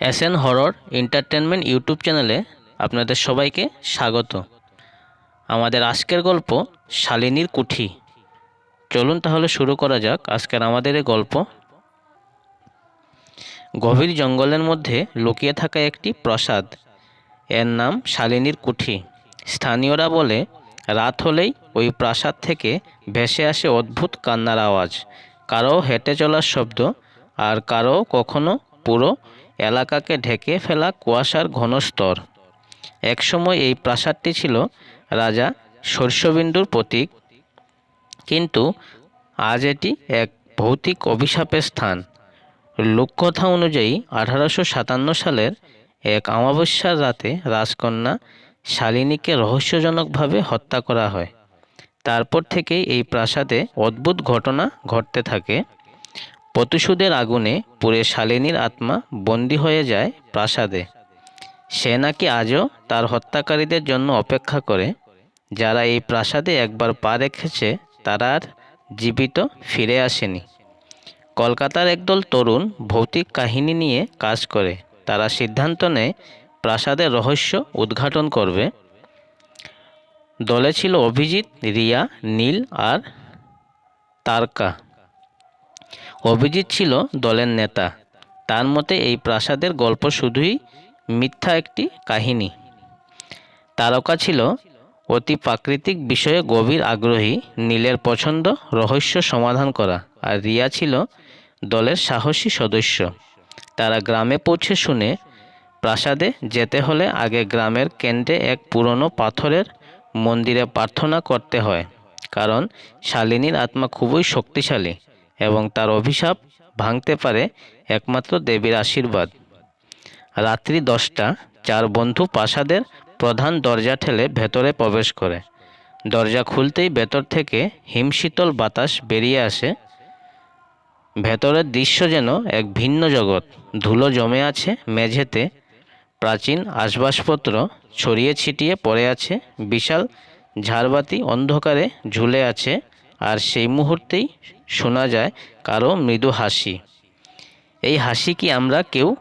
N horror entertainment YouTube চ্যানেলে আপনাদের সবাইকে স্বাগত। আমাদের আজকের গল্প শালিনীর কুঠি। চলুন তাহলে শুরু করা যাক আজকের আমাদের এই গল্প। গভীর জঙ্গলের মধ্যে লুকিয়ে থাকা একটি প্রাসাদ। এর নাম শালিনীর কুঠি। স্থানীয়রা বলে, রাত হলেই ওই প্রাসাদ থেকে ভেসে আসে অদ্ভুত কান্নার আওয়াজ। কারও হেঁটে চলার শব্দ আর কারও কখনো পুরো এলাকাকে ঢেকে ফেলা কুয়াশার ঘন স্তর। একসময় এই প্রাসাদটি ছিল রাজা শস্যবিন্দুর প্রতীক। কিন্তু আজ এটি এক ভৌতিক অভিশাপের স্থান। লোককথা অনুযায়ী আঠারোশো সাতান্ন সালের এক অমাবস্যার রাতে রাজকন্যা শালিনীকে রহস্যজনকভাবে হত্যা করা হয়। তারপর থেকেই এই প্রাসাদে অদ্ভুত ঘটনা ঘটতে থাকে। প্রতিশোধের আগুনে পুড়ে শালিনীর আত্মা বন্দী হয়ে যায় প্রাসাদে। সে নাকি আজও তার হত্যাকারীদের জন্য অপেক্ষা করে, যারা এই প্রাসাদে একবার পা রেখেছে তারা আর জীবিত ফিরে আসেনি। কলকাতার একদল তরুণ ভৌতিক কাহিনী নিয়ে কাজ করে। তারা সিদ্ধান্ত নেয়, প্রাসাদের রহস্য উদ্ঘাটন করবে। দলে ছিল অভিজিৎ, রিয়া, নীল আর তারকা। অভিজিৎ ছিল দলের নেতা। তার মতে এই প্রাসাদের গল্প শুধুই মিথ্যা একটি কাহিনী। তারকা ছিল অতি প্রাকৃতিক বিষয়ে গভীর আগ্রহী, নীলের পছন্দ রহস্য সমাধান করা, আর রিয়া ছিল দলের সাহসী সদস্য। তারা গ্রামে পৌঁছে শুনে প্রাসাদে যেতে হলে আগে গ্রামের কেন্দ্রে এক পুরনো পাথরের মন্দিরে প্রার্থনা করতে হয়, কারণ শালিনীর আত্মা খুবই শক্তিশালী। এবং তার অভিশাপ ভাঙতে পারে একমাত্র দেবীর আশীর্বাদ। রাত্রি দশটা, চার বন্ধু প্রাসাদের প্রধান দরজা ঠেলে ভেতরে প্রবেশ করে। দরজা খুলতেই ভেতর থেকে হিমশীতল বাতাস বেরিয়ে আসে। ভেতরের দৃশ্য যেন এক ভিন্ন জগৎ। ধুলো জমে আছে মেঝেতে। প্রাচীন আসবাসপত্র ছড়িয়ে ছিটিয়ে পড়ে আছে। বিশাল ঝাড়বাতি অন্ধকারে ঝুলে আছে। আর সেই মুহূর্তেই শোনা যায়, কারও মৃদু হাসি। এই হাসি কি আমরা কেউ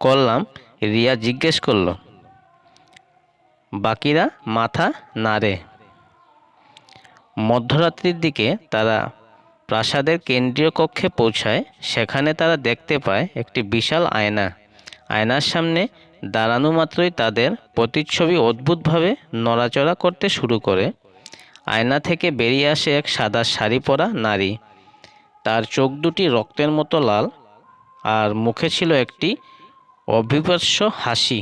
করলাম? রিয়া জিজ্ঞেস করল। বাকিরা মাথা নাড়ে। মধ্যরাত্রির দিকে তারা প্রাসাদের কেন্দ্রীয় কক্ষে পৌঁছায়, সেখানে তারা দেখতে পায় একটি বিশাল আয়না। আয়নার সামনে দাঁড়ানো মাত্রই তাদের প্রতিচ্ছবি অদ্ভুতভাবে নড়াচড়া করতে শুরু করে। আয়না থেকে বেরিয়ে আসে এক সাদা শাড়ি পরা নারী। তার চোখ দুটি রক্তের মতো লাল, আর মুখে ছিল একটি অবিভৎস হাসি।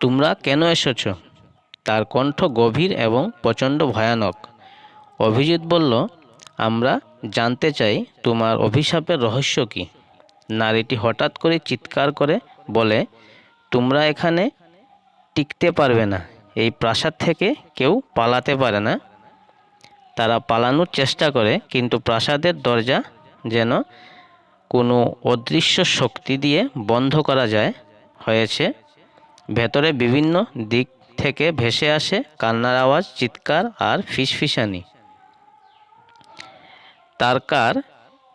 তোমরা কেন এসেছ? তার কণ্ঠ গভীর এবং প্রচণ্ড ভয়ানক। অভিজিৎ বলল, আমরা জানতে চাই তোমার অভিশাপের রহস্য কী? নারীটি হঠাৎ করে চিৎকার করে বলে, তোমরা এখানে টিকতে পারবে না। এই প্রাসাদ থেকে কেউ পালাতে পারে না। তারা পালানোর চেষ্টা করে, কিন্তু প্রাসাদের দরজা যেন কোনো অদৃশ্য শক্তি দিয়ে বন্ধ করা যায় হয়েছে। ভেতরে বিভিন্ন দিক থেকে ভেসে আসে কান্নার আওয়াজ, চিৎকার আর ফিসফিসানি। তারকার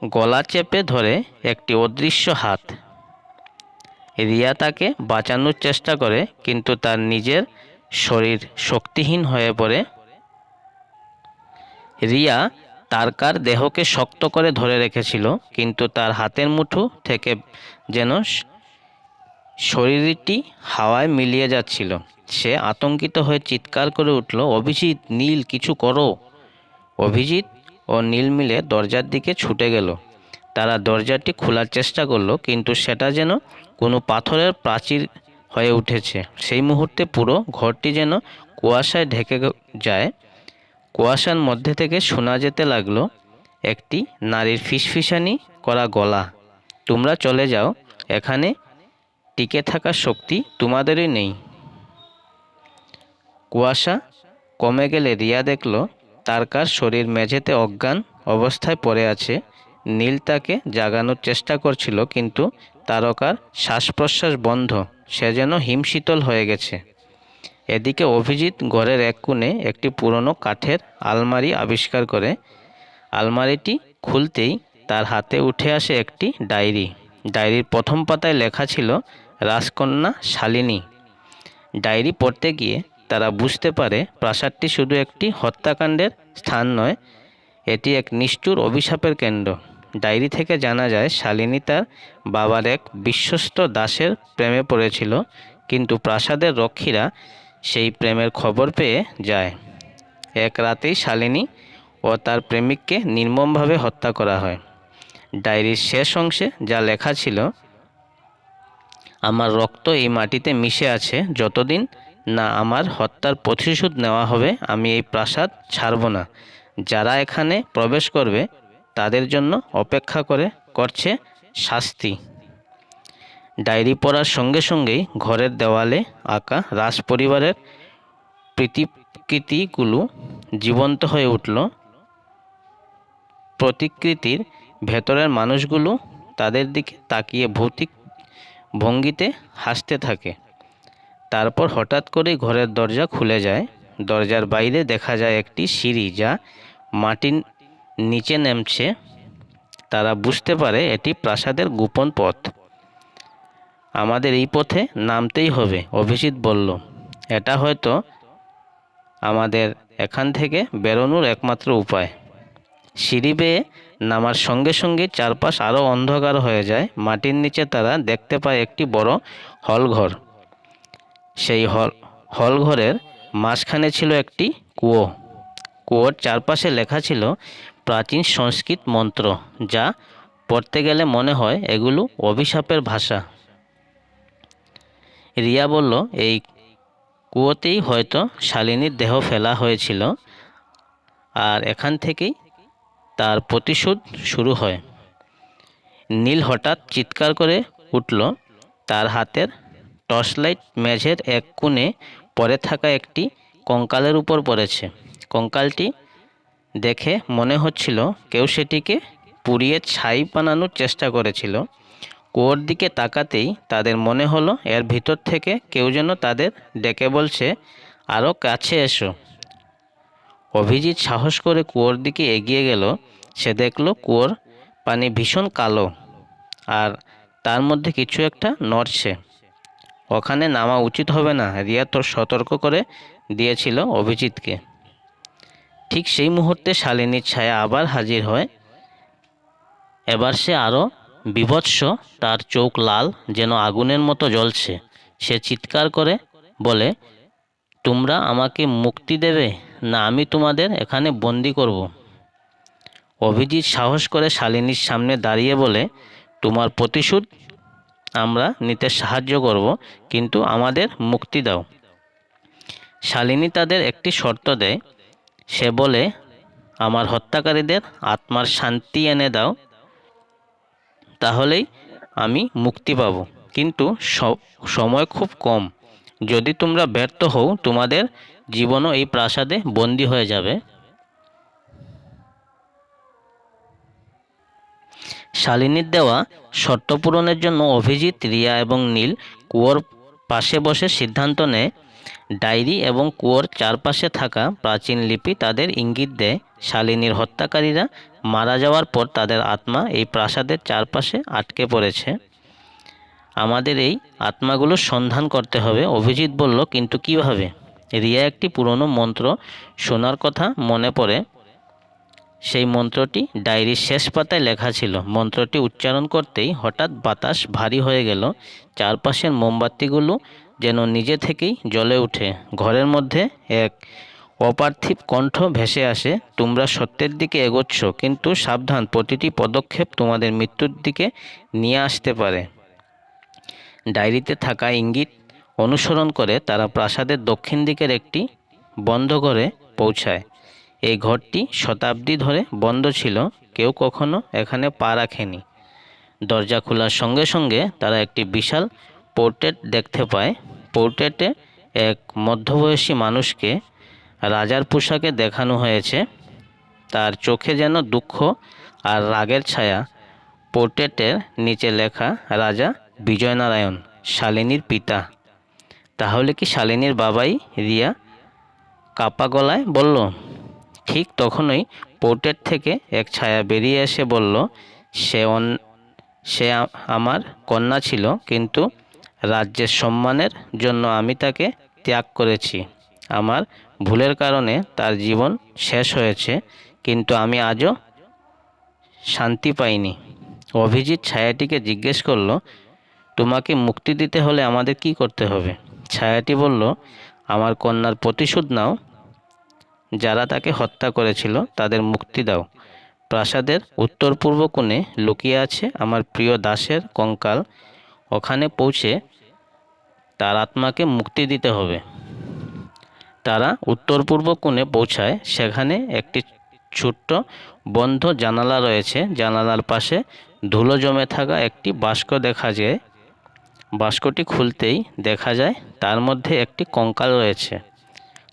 গলা চেপে ধরে একটি অদৃশ্য হাত। রিয়া তাকে বাঁচানোর চেষ্টা করে, কিন্তু তার নিজের শরীর শক্তিহীন হয়ে পড়ে। রিয়া তারকার দেহকে শক্ত করে ধরে রেখেছিল, কিন্তু তার হাতের মুঠো থেকে যেন শরীরটি হাওয়ায় মিলিয়ে যাচ্ছিল। সে আতঙ্কিত হয়ে চিৎকার করে উঠল, অভিজিৎ, নীল, কিছু করো। অভিজিৎ ও নীল মিলে দরজার দিকে ছুটে গেল। তারা দরজাটি খোলার চেষ্টা করল, কিন্তু সেটা যেন কোনো পাথরের প্রাচীর হয়ে উঠেছে। সেই মুহূর্তে পুরো ঘরটি যেন কুয়াশায় ঢেকে যায়। কুয়াশার মধ্যে থেকে শোনা যেতে লাগল, একটি নারীর ফিসফিসানি করা গলা। তোমরা চলে যাও, এখানে টিকে থাকার শক্তি তোমাদেরই নেই। কুয়াশা কমে গেলে রিয়া দেখল, তারকার শরীর মেঝেতে অজ্ঞান অবস্থায় পড়ে আছে। নীল তাকে জাগানোর চেষ্টা করছিল, কিন্তু তারকার শ্বাস প্রশ্বাস বন্ধ। সে যেন হিমশীতল হয়ে গেছে। এদিকে অভিজিৎ ঘরের এক কোণে একটি পুরনো কাঠের আলমারি আবিষ্কার করে। আলমারিটি খুলতেই তার হাতে উঠে আসে একটি ডায়েরি। ডায়েরির প্রথম পাতায় লেখা ছিল, রাজকন্যা শালিনী। ডায়েরি পড়তে গিয়ে তারা বুঝতে পারে, প্রাসাদটি শুধু একটি হত্যাকাণ্ডের স্থান নয়, এটি এক নিষ্ঠুর অভিশাপের কেন্দ্র। ডায়েরি থেকে জানা যায়, শালিনী তার বাবার এক বিশ্বস্ত দাসের প্রেমে পড়েছিল, কিন্তু প্রাসাদের রক্ষীরা সেই প্রেমের খবর পেয়ে যায়। এক রাতেই শালিনী ও তার প্রেমিককে নির্মমভাবে হত্যা করা হয়। ডায়েরির শেষ অংশে যা লেখা ছিল, আমার রক্ত এই মাটিতে মিশে আছে, যতদিন না আমার হত্যার প্রতিশোধ নেওয়া হবে, আমি এই প্রাসাদ ছাড়ব না। যারা এখানে প্রবেশ করবে তাদের জন্য অপেক্ষা করে করছে শাস্তি। ডায়েরি পড়ার সঙ্গে সঙ্গেই ঘরের দেওয়ালে আঁকা রাজ পরিবারের প্রতিকৃতিগুলো জীবন্ত হয়ে উঠল। প্রতিকৃতির ভেতরের মানুষগুলো তাদের দিকে তাকিয়ে ভৌতিক ভঙ্গিতে হাসতে থাকে। তারপর হঠাৎ করে ঘরের দরজা খুলে যায়। দরজার বাইরে দেখা যায় একটি সিঁড়ি যা মাটির নিচে নেমছে, তারা বুঝতে পারে এটি প্রাসাদের গোপন পথ। আমাদের এই পথে নামতেই হবে, অভিজিৎ বলল। এটা হয়তো আমাদের এখান থেকে বেরোনোর একমাত্র উপায়। সিঁড়ি বেয়ে নামার সঙ্গে সঙ্গে চারপাশ আরও অন্ধকার হয়ে যায়। মাটির নিচে তারা দেখতে পায় একটি বড় হলঘর। সেই হল, হলঘরের মাঝখানে ছিল একটি কুয়ো। কুয়োর চারপাশে লেখা ছিল প্রাচীন সংস্কৃত মন্ত্র, যা পড়তে গেলে মনে হয় এগুলো অভিশাপের ভাষা। রিয়া বলল, এই কুয়োতেই হয়তো শালিনীর দেহ ফেলা হয়েছিল, আর এখান থেকেই তার প্রতিশোধ শুরু হয়। নীল হঠাৎ চিৎকার করে উঠল, তার হাতের টর্চলাইট মেঝের এক কোণে পড়ে থাকা একটি কঙ্কালের উপর পড়েছে। কঙ্কালটি দেখে মনে হচ্ছিল কেউ সেটিকে পুড়িয়ে ছাই বানানোর চেষ্টা করেছিল। কুয়োর দিকে তাকাতেই তাদের মনে হলো, এর ভিতর থেকে কেউ যেন তাদের ডেকে বলছে আরও কাছে এসো। অভিজিৎ সাহস করে কুয়োর দিকে এগিয়ে গেল। সে দেখল কুয়োর পানি ভীষণ কালো, আর তার মধ্যে কিছু একটা নড়ছে। ওখানে নামা উচিত হবে না, রিয়া তোর সতর্ক করে দিয়েছিল অভিজিৎকে। ঠিক সেই মুহূর্তে শালিনীর ছায়া আবার হাজির হয়। এবার সে আরও বিভৎস, তার চোখ লাল যেন আগুনের মতো জ্বলছে। সে চিৎকার করে বলে, তোমরা আমাকে মুক্তি দেবে না আমি তোমাদের এখানে বন্দি করব? অভিজিৎ সাহস করে শালিনীর সামনে দাঁড়িয়ে বলে, তোমার প্রতিশোধ আমরা নিতে সাহায্য করব, কিন্তু আমাদের মুক্তি দাও। শালিনী তাদের একটি শর্ত দেয় সে বলে, আমার হত্যাকারীদের আত্মার শান্তি এনে দাও, তাহলেই আমি মুক্তি পাব। কিন্তু সময় খুব কম। যদি তোমরা ব্যর্থ হও, তোমাদের জীবনও এই প্রাসাদে বন্দী হয়ে যাবে। শালিনীর দেওয়া শর্ত পূরণের জন্য অভিজিৎ, রিয়া এবং নীল কুয়োর পাশে বসে সিদ্ধান্ত নেয় ডায়েরি এবং কুয়োর চারপাশে থাকা প্রাচীন লিপি তাদের ইঙ্গিত দেয়। শালিনীর হত্যাকারীরা মারা যাওয়ার পর তাদের আত্মা এই প্রাসাদের চারপাশে আটকে পড়েছে। আমাদের এই আত্মাগুলোর সন্ধান করতে হবে, অভিজিৎ বলল, কিন্তু কীভাবে রিয়া একটি পুরনো মন্ত্র শোনার কথা মনে পড়ে। সেই মন্ত্রটি ডায়েরির শেষ পাতায় লেখা ছিল। মন্ত্রটি উচ্চারণ করতেই হঠাৎ বাতাস ভারী হয়ে গেল। চারপাশের মোমবাতিগুলো যেন নিজে থেকেই জ্বলে ওঠে ঘরের মধ্যে এক অপার্থিব কণ্ঠ ভেসে আসে, তোমরা সত্যের দিকে এগোচ্ছ, কিন্তু সাবধান, প্রতিটি পদক্ষেপ তোমাদের মৃত্যুর দিকে নিয়ে আসতে পারে ডায়েরিতে থাকা ইঙ্গিত অনুসরণ করে তারা প্রাসাদের দক্ষিণ দিকের একটি বন্ধ ঘরে পৌঁছায়। এই ঘরটি শতাব্দী ধরে বন্ধ ছিল, কেউ কখনো এখানে পা রাখেনি। দরজা খোলার সঙ্গে সঙ্গে তারা একটি বিশাল পোর্ট্রেট দেখতে পায়। পোর্ট্রেটে এক মধ্যবয়সী মানুষকে রাজার পোশাকে দেখানো হয়েছে। তার চোখে যেন দুঃখ আর রাগের ছায়া। পোর্ট্রেটের নিচে লেখা, রাজা বিজয়নারায়ণ, শালিনীর পিতা। তাহলে কি শালিনীর বাবাই রিয়া কাপা গলায় বলল? ঠিক তখনই পোর্ট্রেট থেকে এক ছায়া বেরিয়ে এসে বলল, সে অন, সে আমার কন্যা ছিল, কিন্তু রাজ্যের সম্মানের জন্য আমি তাকে ত্যাগ করেছি। আমার ভুলের কারণে তার জীবন শেষ হয়েছে, কিন্তু আমি আজও শান্তি পাইনি। অভিজিৎ ছায়াটিকে জিজ্ঞেস করল, তোমাকে মুক্তি দিতে হলে আমাদের কি করতে হবে? ছায়াটি বলল, আমার কন্যার প্রতিশোধ নাও। যারা তাকে হত্যা করেছিল, তাদের মুক্তি দাও। প্রাসাদের উত্তর পূর্ব কোণে লুকিয়ে আছে আমার প্রিয় দাসের কঙ্কাল। ওখানে পৌঁছে তার আত্মাকে মুক্তি দিতে হবে। তারা উত্তর পূর্ব কোণে পৌঁছায়। সেখানে একটি ছোট্ট বন্ধ জানালা রয়েছে। জানালার পাশে ধুলো জমে থাকা একটি বাস্ক দেখা যায়। বাস্কটি খুলতেই দেখা যায় তার মধ্যে একটি কঙ্কাল রয়েছে।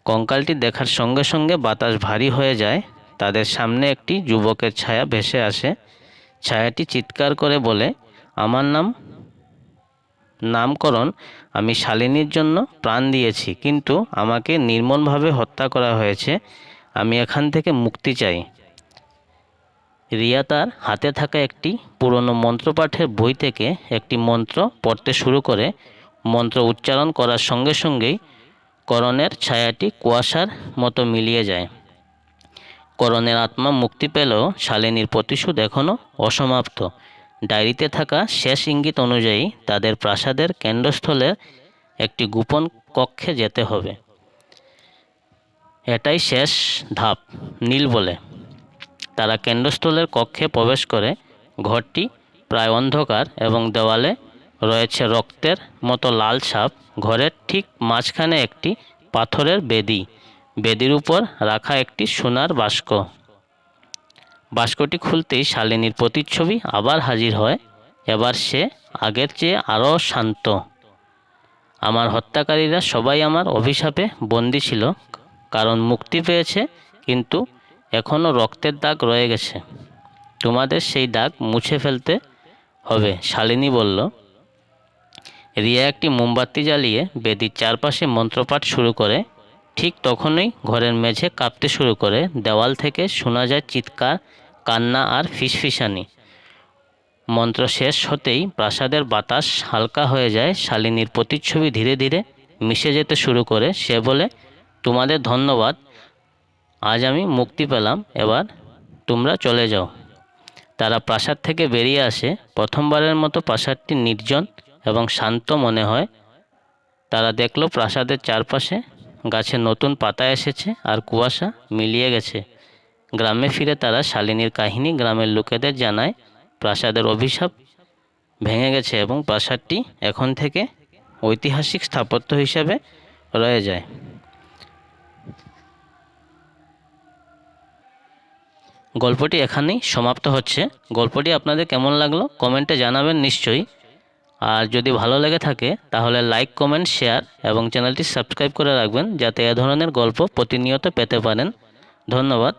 কঙ্কালটি দেখার সঙ্গে সঙ্গে বাতাস ভারী হয়ে যায়। তাদের সামনে একটি যুবকের ছায়া ভেসে আসে। ছায়াটি চিৎকার করে বলে, আমার নাম নামকরণ আমি শালিনীর জন্য প্রাণ দিয়েছি, কিন্তু আমাকে নির্মমভাবে হত্যা করা হয়েছে। আমি এখান থেকে মুক্তি চাই। রিয়া তার হাতে থাকা একটি পুরনো মন্ত্রপাঠের বই থেকে একটি মন্ত্র পড়তে শুরু করে। মন্ত্র উচ্চারণ করার সঙ্গে সঙ্গেই করণের ছায়াটি কুয়াশার মতো মিলিয়ে যায়। করণের আত্মা মুক্তি পেলেও শালিনীর প্রতিশোধ এখনও অসমাপ্ত। ডায়েরিতে থাকা শেষ ইঙ্গিত অনুযায়ী তাদের প্রাসাদের কেন্দ্রস্থলের একটি গোপন কক্ষে যেতে হবে। এটাই শেষ ধাপ, নীল বলে। তারা কেন্দ্রস্থলের কক্ষে প্রবেশ করে ঘরটি প্রায় অন্ধকার এবং দেওয়ালে রয়েছে রক্তের মতো লাল ছাপ। ঘরের ঠিক মাঝখানে একটি পাথরের বেদি। বেদির উপর রাখা একটি সোনার বাস্ক বাস্কটি খুলতেই শালিনীর প্রতিচ্ছবি আবার হাজির হয়। এবার সে আগের চেয়ে আরও শান্ত। আমার হত্যাকারীরা সবাই আমার অভিশাপে বন্দি ছিল, কারণ মুক্তি পেয়েছে, কিন্তু এখনও রক্তের দাগ রয়ে গেছে। তোমাদের সেই দাগ মুছে ফেলতে হবে, শালিনী বলল। রিয়া একটি মোমবাতি জ্বালিয়ে বেদির চারপাশে মন্ত্রপাঠ শুরু করে। ঠিক তখনই ঘরের মেঝে কাঁপতে শুরু করে। দেওয়াল থেকে শোনা যায় চিৎকার কান্না আর ফিসফিসানি। মন্ত্র শেষ হতেই প্রাসাদের বাতাস হালকা হয়ে যায়, শালিনীর প্রতিচ্ছবি ধীরে ধীরে মিশে যেতে শুরু করে। সে বলে, তোমাদের ধন্যবাদ, আজ আমি মুক্তি পেলাম, এবার তোমরা চলে যাও। তারা প্রাসাদ থেকে বেরিয়ে আসে। প্রথমবারের মতো প্রাসাদটি নির্জন এবং শান্ত মনে হয়। তারা দেখল প্রাসাদের চারপাশে গাছে নতুন পাতা এসেছে আর কুয়াশা মিলিয়ে গেছে। গ্রামে ফিরে তারা শালিনীর কাহিনী গ্রামের লোকেদের জানায়। প্রাসাদের অভিশাপ ভেঙে গেছে এবং প্রাসাদটি এখন থেকে ঐতিহাসিক স্থাপত্য হিসাবে রয়ে যায়। গল্পটি এখানেই সমাপ্ত হচ্ছে। গল্পটি আপনাদের কেমন লাগল কমেন্টে জানাবেন নিশ্চয়ই। আর যদি ভালো লেগে থাকে তাহলে লাইক, কমেন্ট, শেয়ার এবং চ্যানেলটি সাবস্ক্রাইব করে রাখবেন যাতে এ ধরনের গল্প প্রতিনিয়ত পেতে পারেন। ধন্যবাদ।